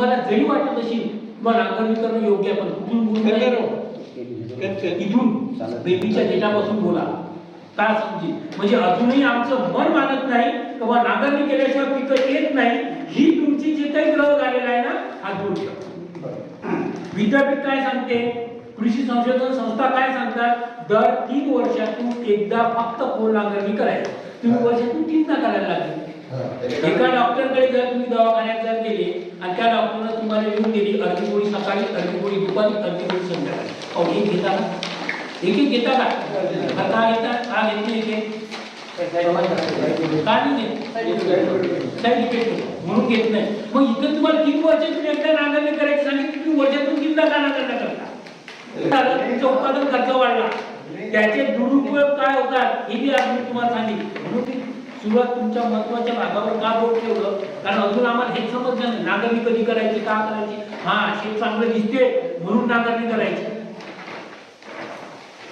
मला जरी वाटत असेल किंवा नांगरणी करणं योग्य पण कुठून बोलून. इथून बेबीच्या डेटापासून बोला. काय समजेल म्हणजे अजूनही आमचं मन मानत नाही किंवा नांगरणी केल्याशिवाय पिकं येत नाही. ही तुमची जे काही ग्रह झालेला आहे ना हा दोष विद्यापीठ काय सांगते? कृषी संशोधन संस्था काय सांगतात? दर तीन वर्षातून एकदा फक्त पोल नांगरणी करायची. तुम्ही वर्षातून तीनदा करायला लागले. एका डॉक्टरकडे जर तुम्ही दवाखान्यात जर आणि त्या डॉक्टरनं तुम्हाला लिहून दिली अर्धी गोळी सकाळी अर्धी गोळी दुपारी अर्धी गोळी संध्याकाळी. अहो हे घेता का? एक एक घेता का? का का घेता का घेतली एक का नाही साईड इफेक्ट म्हणून घेत नाही. मग इथं तुम्हाला तीन वर्षातून एकदा नांगरणी करायची सांगितली तुम्ही वर्षातून तीनदा का नांगरणी करता. तुमचा उत्पादन खर्च वाढला. त्याचे दुरुपयोग काय होतात हे मी आज मी तुम्हाला सांगितलं म्हणून सुरुवात तुमच्या महत्त्वाच्या भागावर का बोट ठेवलं? कारण अजून आम्हाला हे समजलं नाही. नांगरणी कधी करायची का करायची? हा शेत चांगलं दिसते म्हणून नांगरणी करायची.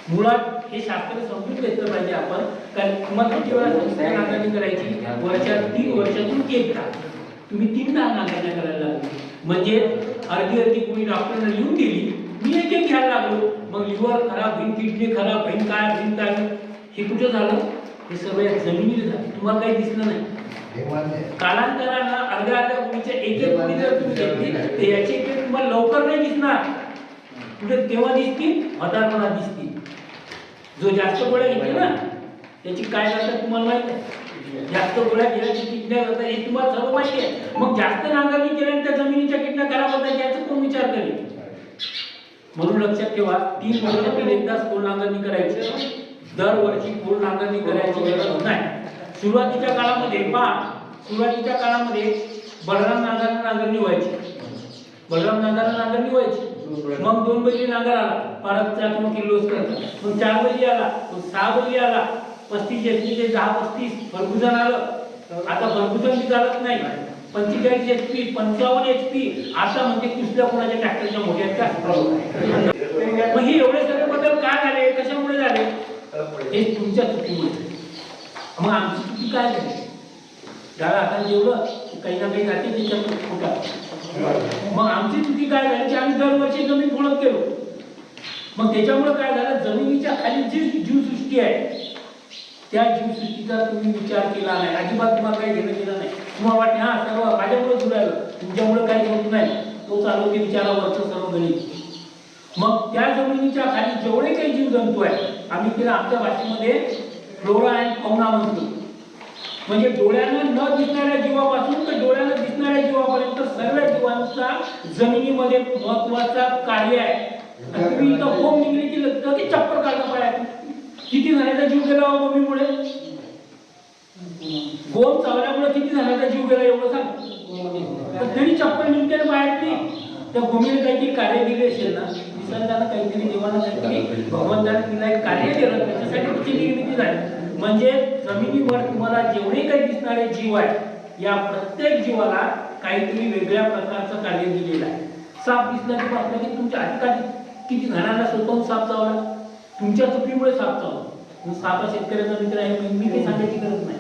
मुळात हे शास्त्र समजून घेतलं पाहिजे आपण. कारण तुम्हाला किती वेळा संस्था नांगरणी करायची वर्षात तीन वर्षातून एकदा. तुम्ही तीनदा नांगरण्या करायला लागली. म्हणजे अर्धी अर्धी कोणी डॉक्टरने लिहून दिली मी एक एक घ्यायला लागलो. मग लिव्हर खराब होईन किडनी खराब होईन काय होईन काय हे कुठं झालं? हे सर्व या जमिनीला झालं तुम्हाला काही दिसलं नाही. कालांतरानं अर्ध्या अर्ध्या गुणीच्या एक एक गुणी जर तुम्ही घेतली तर याचे तुम्हाला लवकर नाही दिसणार. कुठे तेव्हा दिसतील म्हातारपणात दिसतील. जो जास्त गोळ्या घेते ना त्याची काय जातात तुम्हाला माहीत आहे जास्त गोळ्या गेल्याची किडण्या जातात हे तुम्हाला सर्व माहिती आहे. मग जास्त नांगरणी केल्याने त्या जमिनीच्या किडण्या खराब होतात याचा कोण विचार करेल? म्हणून लक्षात ठेवा तीन वर्षातून एकदाच पोल नांगरणी करायची. दरवर्षी पूर्ण नांगरणी करायची गरज नाही. सुरुवातीच्या काळामध्ये पहा सुरुवातीच्या काळामध्ये बलराम नांदाला नांगरणी व्हायची बलराम नांदाला नांगरणी व्हायची मग दोन बैली नांगर आला. परत चार मग किल्लोस करतात मग चार बैली आला. मग सहा बैली आला. पस्तीस एच ते दहा पस्तीस फर्गुजन आलं. आता फर्गुजन बी चालत नाही. पंचेचाळीस एच पी पंचावन्न एच पी आता म्हणजे कुसल्या कोणाच्या ट्रॅक्टरच्या मोठ्या मग हे एवढे सगळे बदल काय झाले कशामुळे झाले हे तुमच्या चुकीमुळे मग आमची चुकी काय झाली? झाला आता जेवलं काही ना काही जाते त्याच्यात खोटा मग आमची चुकी काय झाली? की आम्ही दरवर्षी जमीन फोडत गेलो. मग त्याच्यामुळे काय झालं? जमिनीच्या खाली जी जीवसृष्टी आहे त्या जीवसृष्टीचा तुम्ही विचार केला नाही. अजिबात तुम्हाला काही घेणं केलं नाही. तुम्हाला वाटते हा सर्व माझ्यामुळे जुळायला तुमच्यामुळे काही होत नाही. तो चालवते विचारावरचं सर्व गणित. मग त्या जमिनीच्या खाली जेवढे काही जीवजंतू आहेत आम्ही तिला आमच्या भाषेमध्ये फ्लोरा अँड फौना म्हणतो. म्हणजे डोळ्यानं न दिसणाऱ्या जीवापासून तर डोळ्यानं दिसणाऱ्या जीवापर्यंत सर्व जीवांचा जमिनीमध्ये महत्त्वाचा कार्य आहे. तुम्ही इथं होम निघली की लगेच चप्पल काढता पाया किती जणांचा जीव गेला हो भूमीमुळे गोम चावल्यामुळे किती जणांचा जीव गेला एवढं सांग. तर चप्पल निघते ना बाहेरची त्या भूमीने काहीतरी कार्य दिले असेल ना. निसर्गानं काहीतरी देवानं काहीतरी भगवंतानं तिला एक कार्य दिलं त्याच्यासाठी तिची निर्मिती झाली. म्हणजे जमिनीवर तुम्हाला जेवढे काही दिसणारे जीव आहेत या प्रत्येक जीवाला काहीतरी वेगळ्या प्रकारचं कार्य दिलेलं आहे. साप दिसला की वाटलं की तुमच्या अधिकारी किती जणांना स्वतःहून साप चावला. तुमच्या चुकीमुळे साप चावला. मग साप शेतकऱ्याचा मित्र आहे मी- मी काही सांगायची गरज नाही.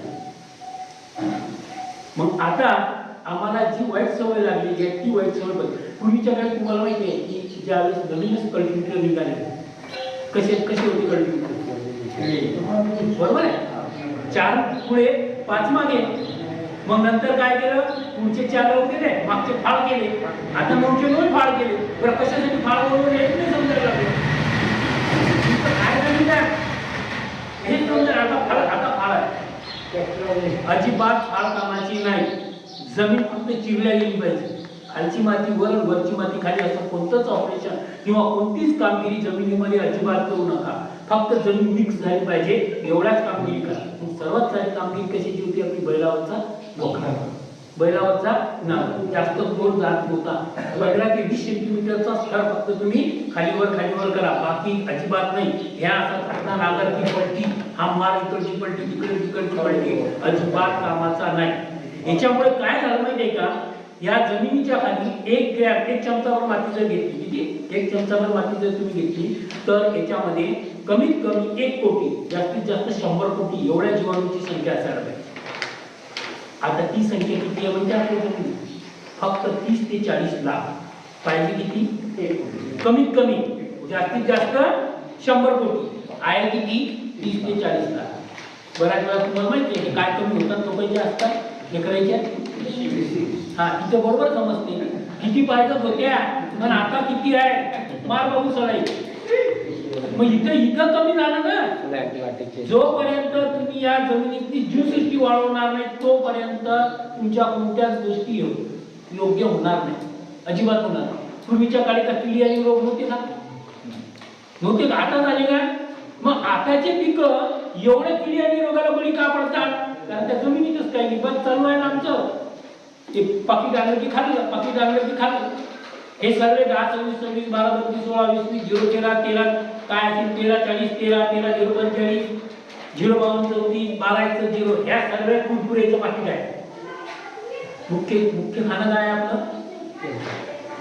मग आता आम्हाला जी वाईट सवय लागली आहे ती वाईट सवय बदल पूर्वीच्या काळात तुम्हाला माहिती आहे की ज्यावेळेस नवीनच कल्टिव्हेटर निघाले कसे कसे होते कल्टिव्हेटर बरोबर आहे? चार पुढे पाच मागे. मग नंतर काय केलं? पुढचे चार लोक केले मागचे फाळ केले. आता नऊचे नऊ फाळ केले. बरं कशासाठी फाळ बरोबर हेच नाही समजायला लागलं? काय झालं हे समजा आता फाळ आता फाळ आहे. अजिबात फाळ कामाची नाही. जमीन फक्त चिरल्या गेली पाहिजे. खालची माती वर वरची माती खाली असं कोणतंच ऑपरेशन किंवा कोणतीच कामगिरी जमिनीमध्ये अजिबात करू नका. फक्त जमीन मिक्स झाली पाहिजे एवढ्याच कामगिरी करा. सर्वात सारी कामगिरी कशाची होती आपली? बैलावरचा बोखा बैलावरचा नाग. जास्त खोल जात नव्हता. पंधरा ते वीस सेंटीमीटरचा स्तर फक्त तुम्ही खालीवर खालीवर करा. बाकी अजिबात नाही. ह्या असा नागरची पलटी हा मार इकडची पलटी तिकडे तिकडची पलटी अजिबात कामाचा नाही. याच्यामुळे काय झालं माहितीये का? या जमिनीच्या खाली एक ग्रॅम एक चमचाभर माती जर घेतली किती? एक चमचाभर माती जर तुम्ही घेतली तर याच्यामध्ये कमीत कमी एक कोटी जास्तीत जास्त शंभर कोटी एवढ्या जीवाणूची संख्या असायला पाहिजे. आता ती संख्या किती आहे म्हणजे आपल्या फक्त तीस ते चाळीस लाख. पाहिजे किती? कमीत कमी जास्तीत जास्त शंभर कोटी. आहे किती? तीस ते चाळीस लाख. बऱ्याच वेळा तुम्हाला माहिती आहे की काय कमी होतात तो पैसे असतात लेकरायच्या हा तिथं बरोबर समजते. किती पाहिजे होत्या पण आता किती आहे? मार बघू सराई मग इथं इथं कमी झालं ना? जोपर्यंत तुम्ही या जमिनीतली जीवसृष्टी वाढवणार नाही तोपर्यंत तुमच्या कोणत्याच गोष्टी योग्य होणार नाही. अजिबात होणार नाही. पूर्वीच्या काळी का किडी आणि रोग नव्हते का नव्हते का? आता झाले का? मग आताचे पिक एवढे किडी आणि रोगाला बळी का पडतात कारण त्या जमिनीतच काही नाही बस चालू आहे ना आमचं ते पाकिट आणलं की खाल्लं पाकिट आणलं की खाल्लं. हे सगळे दहा सव्वीस सव्वीस बारा बत्तीस सोळा वीस वीस झिरो तेरा तेरा काय असेल तेरा चाळीस तेरा तेरा झिरो पंचेचाळीस झिरो बावन्न चौतीस बारा एकशे झिरो ह्या सगळ्या कुरकुरेचं पाकिट आहे. मुख्य मुख्य खाणं काय आपलं?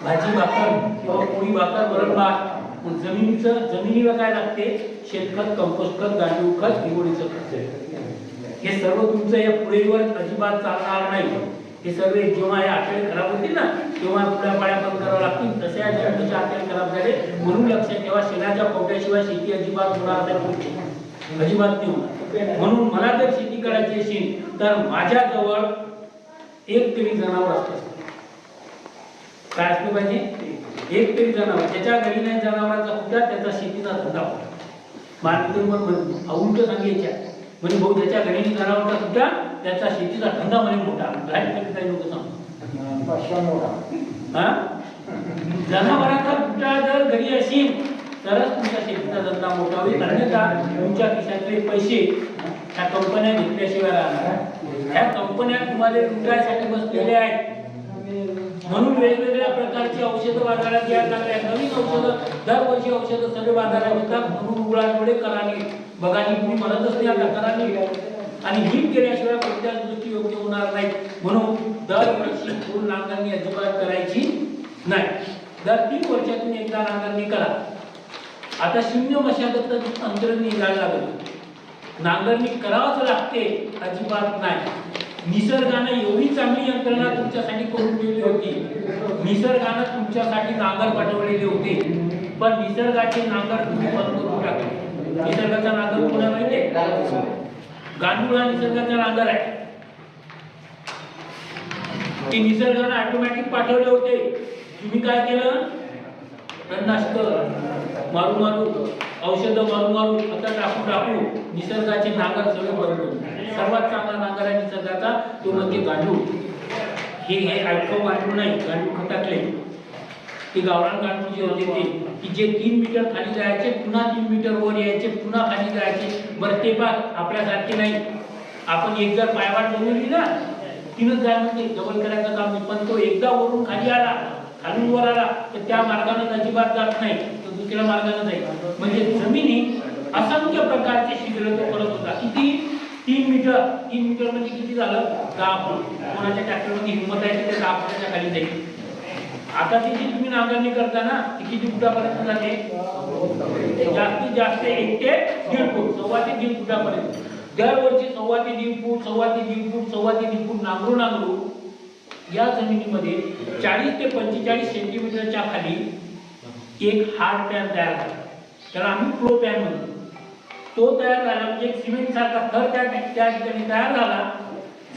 भाजी भाकर. किंवा पोळी भाकर वरण भात. जमिनीचं जमिनीला काय लागते? शेणखत कंपोस्ट खत गांडूळ खत हिगोळीचं खत. हे सर्व तुमचं या पुढेवर अजिबात चालणार नाही. हे सर्व जेव्हा हे आठवडे खराब होतील ना तेव्हा पुढ्या पाळ्या बंद करावं लागतील. तसे या शेतीचे आठवडे खराब झाले म्हणून लक्षात ठेवा शेणाच्या पोट्याशिवाय शेती अजिबात होणार नाही. अजिबात नाही होणार. म्हणून मला जर शेती करायची असेल तर माझ्याजवळ एक तरी जनावर असतं. काय असलं पाहिजे? एक तरी जनावर. ज्याच्या घरी नाही जनावरांचा सुद्धा त्याचा शेतीचा धंदा होता मार्केटिंग उलट सांगायच्या. म्हणजे भाऊ ज्याच्या घरी जनावरांचा सुद्धा त्याचा शेतीचा धंदा म्हणे मोठा. काय काही लोक हा? जनावरांचा कुठला जर घरी असेल तरच तुमचा शेतीचा धंदा मोठा होईल. अन्यथा तुमच्या खिशातले पैसे ह्या कंपन्या घेतल्याशिवाय राहणार ह्या कंपन्या तुम्हाला लुटायसाठी बसलेल्या आहेत. म्हणून वेगवेगळ्या प्रकारची औषधं बाजारात यायला लागल्या. नवीन औषधं दरवर्षी औषधं सगळे बाजारात येतात. म्हणून उघडाडोळे करानी बघानी तुम्ही म्हणतच नाही आता. करानी आणि नीट केल्याशिवाय कोणत्याच गोष्टी योग्य होणार नाहीत. म्हणून दरवर्षी फुल नांगरणी अजिबात करायची नाही. दर तीन वर्षातून एकदा नांगरणी करा. आता शून्य मशागत अंतर निघायला लागलं. नांगरणी करावंच लागते अजिबात नाही. निसर्गानं एवढी चांगली यंत्रणा तुमच्यासाठी करून ठेवली होती. निसर्गानं तुमच्यासाठी नांगर पाठवलेले होते. पण निसर्गाचे नांगर तुम्ही बंद करून टाकले. निसर्गाचा नांगर कोणा माहितीये गांडूळ हा निसर्गाचा नांगर आहे. ते निसर्गाने ऑटोमॅटिक पाठवले होते. तुम्ही काय केलं? तणनाशक मारू मारू औषधं मारू मारू आता टाकू टाकू निसर्गाचे नांगर सगळे बदलून सर्वात चांगला नांगर आहे निसर्गाचा तो म्हणजे गांडूळ. हे हे अल्को वाटू नाही गांडूळ खटाकले. ते गावरान गांडूळ जे होते ते की जे तीन मीटर खाली जायचे पुन्हा तीन मीटर वर यायचे पुन्हा खाली जायचे. बरं ते पाक आपल्यासारखे नाही. आपण एक जर पायवाट बनवली ना तीनच जाय म्हणजे डबल करायचं काम नाही. पण तो एकदा वरून खाली आला खालून वर आला तर त्या मार्गाने अजिबात जात नाही. तर दुसऱ्या मार्गाने जाईल म्हणजे जमिनी असंख्य प्रकारचे शिबिर तो करत होता. किती? तीन मीटर तीन मीटर म्हणजे किती झालं? दहा फूट. कोणाच्या ट्रॅक्टरमध्ये हिंमत आहे ते दहा फुटाच्या खाली जाईल. आता तिची तुम्ही नांगरणी करता ना ती किती फुटापर्यंत जाते जास्तीत जास्त एक ते दीड फूट सव्वा ते दीड फुटापर्यंत. दरवर्षी सव्वा ते दीड फूट सव्वा ते दीड फूट सव्वा ते दीड फूट नांगरू नांगरू या जमिनीमध्ये चाळीस ते पंचेचाळीस सेंटीमीटरच्या खाली एक हार्ड पॅन तयार झाला. त्याला आम्ही प्रो पॅन म्हणतो. तो तयार झाला म्हणजे एक सिमेंट सारखा थर त्या ठिकाणी तयार झाला.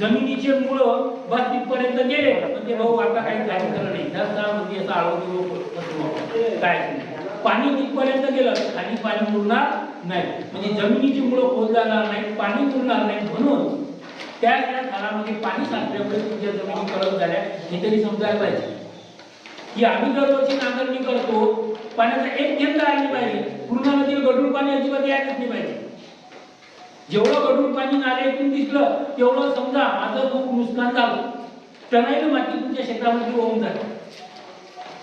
जमिनीचे मुळ बस तिथपर्यंत गेले पण ते भाऊ आता काही काही खरं नाही. जास्त म्हणजे असं आळवती काय पाणी तिथपर्यंत गेलं खाली पाणी मुरणार नाही. म्हणजे जमिनीची मुळं खोल जाणार नाही पाणी मुरणार नाही म्हणून त्या त्या थरामध्ये पाणी साचल्यामुळे तुमच्या जमिनी कडक झाल्या. हे तरी समजायला पाहिजे. की आम्ही दरवर्षी नांगरणी करतो पाण्याचा एक थेंब आली पाहिजे. पूर्ण नदीला गढूळ पाणी अजिबात यायलाच नाही पाहिजे. जेवढं गढूळ पाणी नाल्यातून दिसलं तेवढं समजा माझं खूप नुकसान झालं. टनाईनं माती तुमच्या शेतामध्ये होऊन जाते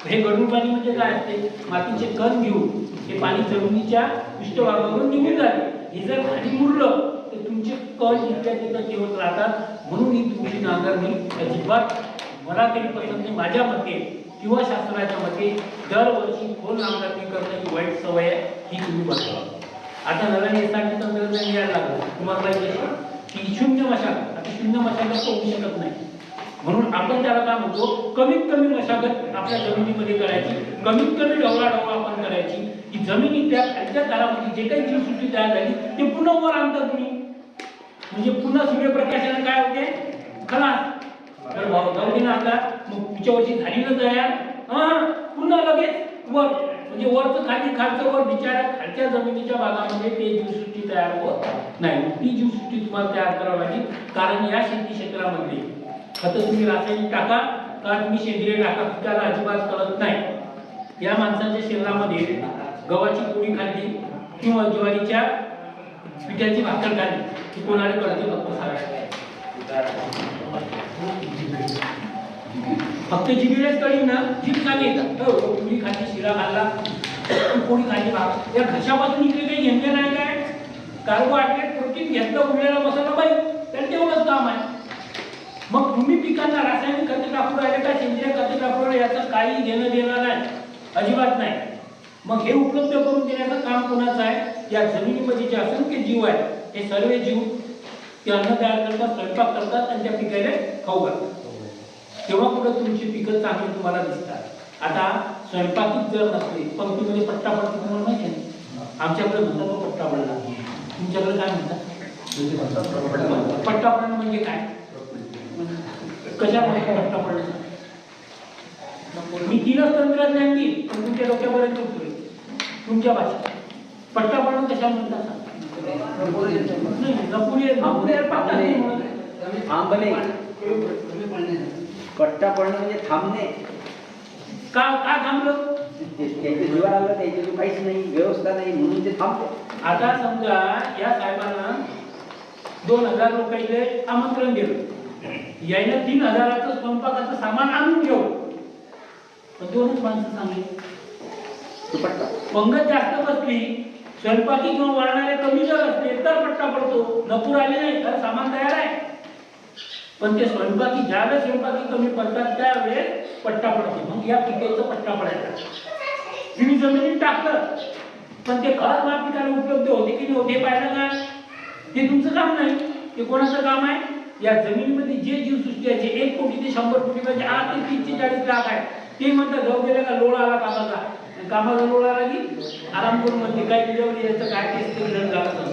हे गडून पाणी म्हणजे काय असते? मातीचे कण घेऊन हे पाणी जमिनीच्या पृष्ठभागावरून निघून जाते. हे जर खाली मुरलं तर तुमचे कण इतक्या तिथं ठेवत राहतात. म्हणून ही तुमची नांगरणी अजिबात मला तरी पसंत नाही माझ्या मते किंवा शास्त्राच्या मते दरवर्षी खोल नांगरणी करणं ही वाईट सवय आहे ही तुम्ही बदला आता नव्याने एसआरटी तंत्रज्ञान यायला लागलं. तुम्हाला माहिती आहे की शून्य मशागत. आता शून्य मशागत होऊ शकत नाही. म्हणून आपण त्याला काय म्हणतो? कमीत कमी मशागत आपल्या जमिनीमध्ये करायची. कमीत कमी ढवळाढवळ आपण करायची. की जमिनी त्या खालच्या तारामध्ये जे काही जीवसृष्टी तयार झाली ते पुन्हा वर आणता तुम्ही. म्हणजे पुन्हा सूर्यप्रकाशाने काय होते? खलास. तर भाऊ जाऊ दे ना आता मग पुढच्या वर्षी झाली ना तयार? हा पुन्हा लगेच. वर म्हणजे वरचं खाली खालचं वर बिचारा खालच्या जमिनीच्या भागामध्ये ते जीवसृष्टी तयार होत नाही. ती जीवसृष्टी तुम्हाला तयार करावी लागेल कारण या शेती क्षेत्रामध्ये खत तुम्ही रासायनिक टाका का तुम्ही सेंद्रिय टाका पिकाला अजिबात कळत नाही. या माणसाच्या शरीरामध्ये गव्हाची पोळी खाल्ली किंवा ज्वारीच्या पिठाची भाकर खाल्ली की कोणाला कळते? फक्त सांगा फक्त जिभेलाच कळी ना जीभ खाली येतात. हो, हो तुम्ही खाली शिरा खाल्ला पोळी खाली भाग या घशापासून इकडे काही घेणं नाही काय? कार्बोहायड्रेट प्रोटीन घेतलं उरलेला मसाला पाहिजे तर तेवढंच काम आहे. मग तुम्ही पिकांना रासायनिक खत टाकू राहिले का? सेंद्रिय खत टाकू राहिले? याचं काही घेणं देणं नाही. अजिबात नाही. मग हे उपलब्ध करून देण्याचं काम कोणाचं आहे? या जमिनीमध्ये जे असंख्य जीव आहेत हे सर्व जीव ते अन्न तयार करतात स्वयंपाक करतात आणि त्या पिकाला खाऊ घालतात. तेव्हा कुठं तुमची पिकं चांगली तुम्हाला दिसतात. आता स्वयंपाकीत जर नसले पंक्तीमध्ये पट्टा पडतो तुम्हाला माहिती आहे? आमच्याकडे म्हणतात तो पट्टा पडला. तुमच्याकडे काय म्हणतात? पट्टा पडणं म्हणजे काय? कशामुळे पट्टा पडणं मी तीनच तंत्रज्ञान देईल पण तुमच्या डोक्यापर्यंत उतरेल तुमच्या भाषेत. पट्टा पडणं कशा म्हणतात? नाही नपुरी नपुरी पट्टा नाही म्हणत. थांबणे पट्टा पडणं म्हणजे थांबणे. का का थांबलं? त्याच्या जीवाला आलं त्याच्या काहीच नाही व्यवस्था नाही म्हणून ते थांबते आता समजा या साहेबांना दोन हजार रुपयाचे आमंत्रण दिलं. यायला तीन हजाराचं स्वयंपाकाचं सामान आणून घेऊ. पण दोनच माणसं सांगली. पट्टा पंगत जास्त बसली स्वयंपाकी किंवा वाढणारे कमी जर असले तर पट्टा पडतो. नपूर आले नाही तर सामान तयार आहे. पण ते स्वयंपाकी ज्यावेळेस स्वयंपाकी कमी पडतात त्यावेळेस पट्टा पडतो. मग या पिकाचा पट्टा पडायचा. तुम्ही जमिनीत टाकलं. पण ते खत मा पिकाला उपलब्ध होते की नाही होते पाहिलं का? ते तुमचं काम नाही. ते कोणाचं काम आहे? या जमिनीमध्ये जे जीवसृष्टी आहे जे एक कोटी ते शंभर कोटी म्हणजे आठ ते तीस ते चाळीस लाख आहे. ते म्हणतात जाऊ गेलं का लोळ आला कामाचा. आणि कामाचा लोळ आला की आराम करून म्हणते काही याचं काय तेच ते झालं.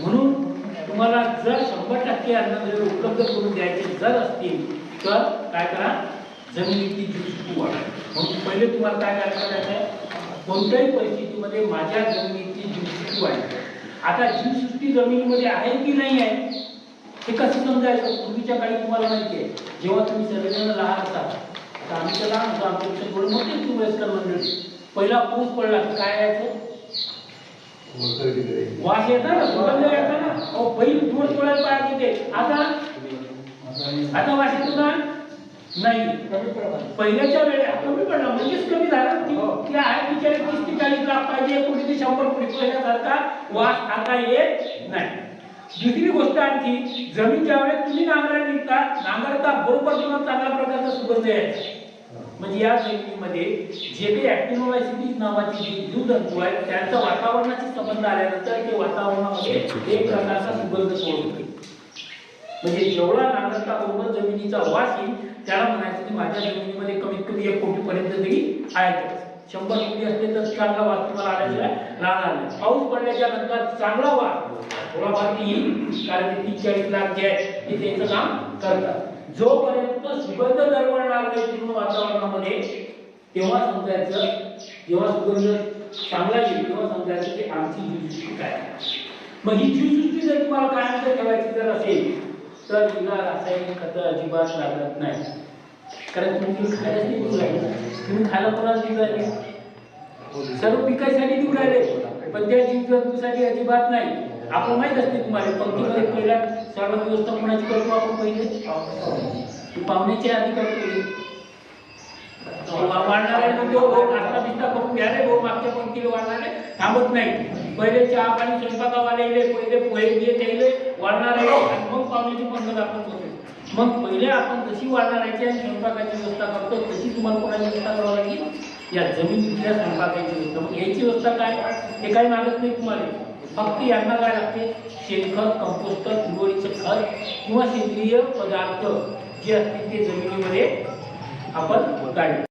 म्हणून तुम्हाला जर शंभर टक्के अन्नद्रव्य उपलब्ध करून द्यायचे जर असतील तर काय करा? जमिनीची जीवसृष्टी वाढा म्हणून पहिले तुम्हाला काय करायचं आहे कोणत्याही परिस्थितीमध्ये माझ्या जमिनीची जीवसृष्टी वाढली आता जीवसृष्टी जमिनीमध्ये आहे की नाही आहे हे कसं समजायचं? पूर्वीच्या काळी तुम्हाला माहिती आहे जेव्हा तुम्ही सर्वजण लहान असाल तर आम्ही तर लहान होतो आमच्या थोडे मोठे तुम्ही वयस्कर मंडळी. पहिला पाऊस पडला काय यायचं? वास येता ना सुगंध येता ना. अहो बैल थोड थोड्या पायात येते आता? आता वास येतो ना नाही. पहिल्याच्या वेळेला कमी पडला म्हणजेच कमी झाला. ती ती आहे बिचारे तीस ते चाळीस लाख पाहिजे कोणी ते शंभर कोटी पहिल्यासारखा वास आता येत नाही. दुसरी गोष्ट आणखी जमीन ज्या वेळेस तुम्ही नांगरायला निघता. नांगरता बरोबर तुम्हाला चांगल्या प्रकारचा सुगंध यायचा म्हणजे या जमिनीमध्ये जे काही ऍक्टिनोमायसिटीज नावाची जी जीवजंतू आहेत त्यांचा वातावरणाशी संबंध आल्यानंतर ते वातावरणामध्ये एक प्रकारचा सुगंध सोडतो म्हणजे जेवढा नागरिकता बरोबर जमिनीचा वास येईल त्याला म्हणायचं की माझ्या जमिनीमध्ये कमीत कमी एक कोटी पर्यंत तरी. आहे शंभर कोटी असले तर चांगला वास तुम्हाला आल्याशिवाय राहणार नाही. पाऊस पडल्याच्या नंतर चांगला वास थोडाफार येईल कारण ते तीस चाळीस लाख जे आहेत ते त्यांचं काम करतात. जोपर्यंत सुगंध दरवळणार नाही पूर्ण वातावरणामध्ये तेव्हा समजायचं जेव्हा सुगंध चांगला येईल तेव्हा समजायचं की आमची जीवसृष्टी काय आहे. मग ही जीवसृष्टी जर तुम्हाला कायम ठेवायची जर असेल तर तिला रासायनिक खतं अजिबात लागत नाही. कारण तुम्ही खायला ते देऊ राहिले तुम्ही खायला कोणाला देऊ राहिले सर्व पिकासाठी देऊ राहिले पण त्या जीवजंतूसाठी अजिबात नाही. आपण माहीत असते तुम्हाला पंक्तीमध्ये पहिल्या सर्व व्यवस्था कोणाची करतो आपण पहिले? पाहुण्याची आधी करतो. वाढणारे नाश्ता बिस्ता करून घ्या रे भाऊ मागच्या पंक्तीला वाढणारे थांबत नाही. पहिले चहा पाणी स्वयंपाकावाले इले पहिले पोहे बिये त्याले वाढणारे आणि मग पाहुण्याची पंगत आपण करतो मग पहिले आपण जशी वाढणाऱ्याची आणि स्वयंपाकाची व्यवस्था करतो तशी तुम्हाला कोणाची व्यवस्था करावी लागेल? या जमिनीतल्या स्वयंपाकाची व्यवस्था. मग याची व्यवस्था काय? हे काही मागत नाही तुम्हाला. फक्त यांना काय लागते? शेणखत कंपोस्ट हिरवळीचं खत किंवा सेंद्रिय पदार्थ जे असतील ते जमिनीमध्ये आपण काढले